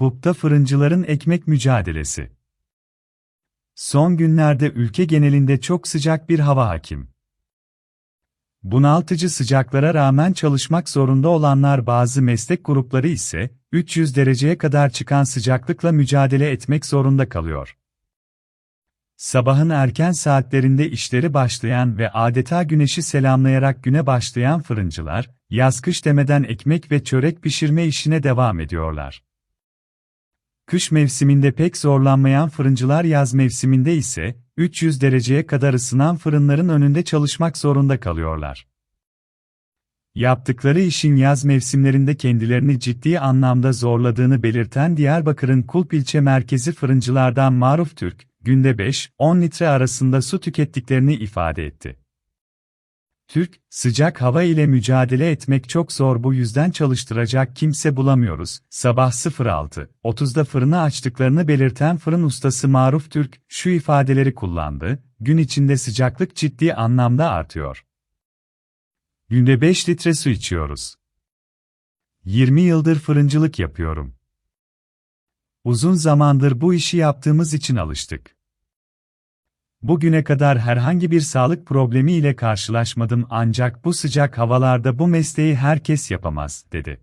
Hup'ta fırıncıların ekmek mücadelesi. Son günlerde ülke genelinde çok sıcak bir hava hakim. Bunaltıcı sıcaklara rağmen çalışmak zorunda olanlar bazı meslek grupları ise 300 dereceye kadar çıkan sıcaklıkla mücadele etmek zorunda kalıyor. Sabahın erken saatlerinde işleri başlayan ve adeta güneşi selamlayarak güne başlayan fırıncılar, yaz-kış demeden ekmek ve çörek pişirme işine devam ediyorlar. Kış mevsiminde pek zorlanmayan fırıncılar yaz mevsiminde ise 300 dereceye kadar ısınan fırınların önünde çalışmak zorunda kalıyorlar. Yaptıkları işin yaz mevsimlerinde kendilerini ciddi anlamda zorladığını belirten Diyarbakır'ın Kulp ilçe merkezi fırıncılardan Maruf Türk, günde 5-10 litre arasında su tükettiklerini ifade etti. Türk, sıcak hava ile mücadele etmek çok zor bu yüzden çalıştıracak kimse bulamıyoruz. Sabah 06.30'da fırını açtıklarını belirten fırın ustası Maruf Türk, şu ifadeleri kullandı, gün içinde sıcaklık ciddi anlamda artıyor. Günde 5 litre su içiyoruz. 20 yıldır fırıncılık yapıyorum. Uzun zamandır bu işi yaptığımız için alıştık. Bugüne kadar herhangi bir sağlık problemi ile karşılaşmadım ancak bu sıcak havalarda bu mesleği herkes yapamaz, dedi.